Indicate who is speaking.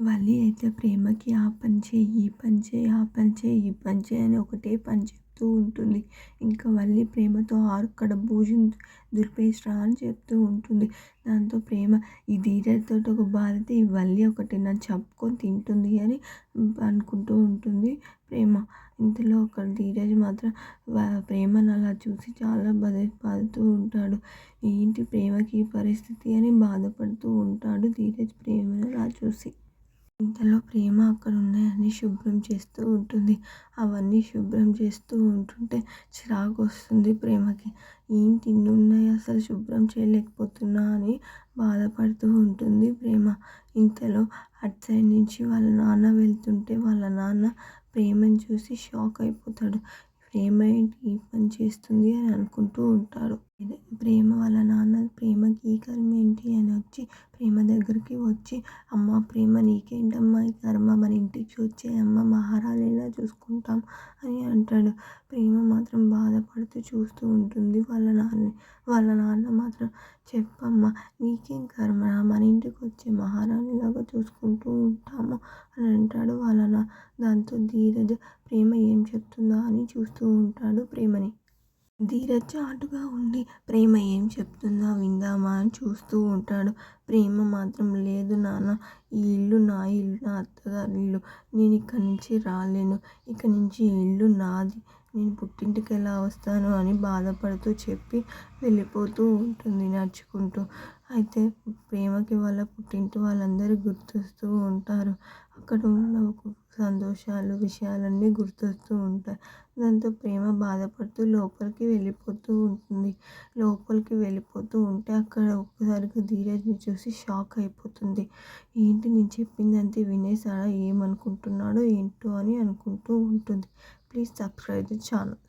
Speaker 1: వల్లి అయితే ప్రేమకి ఆ పని చేయి ఈ పని చేయి ఆ పని చేయి ఈ పని చేయి అని ఒకటే పని చెప్తూ ఉంటుంది. ఇంకా వల్లి ప్రేమతో అక్కడ బూజుని దులిపేసిరా అని చెప్తూ ఉంటుంది. దాంతో ప్రేమ ఈ ధీరతో ఒక బాధితే ఈ వల్లి ఒకటి నన్ను చంపుకొని తింటుంది అని అనుకుంటూ ఉంటుంది ప్రేమ. ఇంతలో ఒక ధీరజ్ మాత్రం ప్రేమను అలా చూసి చాలా బాధ బాధతూ ఉంటాడు. ఏంటి ప్రేమకి ఈ పరిస్థితి అని బాధపడుతూ ఉంటాడు ధీరజ్ ప్రేమను అలా చూసి. ఇంతలో ప్రేమ అక్కడ ఉన్నాయన్నీ శుభ్రం చేస్తూ ఉంటుంది. అవన్నీ శుభ్రం చేస్తూ ఉంటుంటే చిరాకు వస్తుంది ప్రేమకి. ఏంటి ఇన్ని ఉన్నాయి అసలు శుభ్రం చేయలేకపోతున్నా అని బాధపడుతూ ఉంటుంది ప్రేమ. ఇంతలో అటు సైడ్ నుంచి వాళ్ళ నాన్న వెళ్తుంటే వాళ్ళ నాన్న ప్రేమని చూసి షాక్ అయిపోతాడు. ప్రేమ ఏంటి? ఈ పని చేస్తుంది అని అనుకుంటూ ఉంటారు ప్రేమ వాళ్ళ నాన్న ప్రేమకి ఈ కర్మ ఏంటి అని వచ్చి ప్రేమ దగ్గరికి వచ్చి అమ్మ ప్రేమ నీకేంటమ్మా? ఈ కర్మ మన ఇంటికి వచ్చే అమ్మ మహారాణిలా చూసుకుంటాం? అని అంటాడు. ప్రేమ మాత్రం బాధపడుతూ చూస్తూ ఉంటుంది వాళ్ళ నాన్న. వాళ్ళ నాన్న మాత్రం చెప్పమ్మా నీకేం కర్మ? మన ఇంటికి వచ్చే మహారాణిలాగా చూసుకుంటూ ఉంటాము అని అంటాడు వాళ్ళ నా దాంతో ధీరజ్ ప్రేమ ఏం చెప్తుందా? అని చూస్తూ ఉంటాడు ప్రేమని. ధీరజ్ చాటుగా ఉండి ప్రేమ ఏం చెప్తుందా విందామా అని చూస్తూ ఉంటాడు. ప్రేమ మాత్రం లేదు నాన్న. ఈ ఇల్లు నా ఇల్లు నా అత్తగారి ఇల్లు. నేను ఇక్కడి నుంచి రాలేను. ఇక్కడి నుంచి ఈ ఇల్లు నాది. నేను పుట్టింటికి ఎలా వస్తాను అని బాధపడుతూ చెప్పి వెళ్ళిపోతూ ఉంటుంది నడుచుకుంటూ. అయితే ప్రేమకి వాళ్ళ పుట్టింటి వాళ్ళందరూ గుర్తొస్తూ ఉంటారు. అక్కడ ఉన్న సంతోషాలు విషయాలన్నీ గుర్తొస్తూ ఉంటాయి. దాంతో ప్రేమ బాధపడుతూ లోపలికి వెళ్ళిపోతూ ఉంటుంది. లోపలికి వెళ్ళిపోతూ ఉంటే అక్కడ ఒక్కసారిగా ధీరజ్ని చూసి షాక్ అయిపోతుంది. ఏంటి నేను చెప్పిందంతే వినేసాడా ఏమనుకుంటున్నాడో? ఏంటో అని అనుకుంటూ ఉంటుంది. Please subscribe the channel.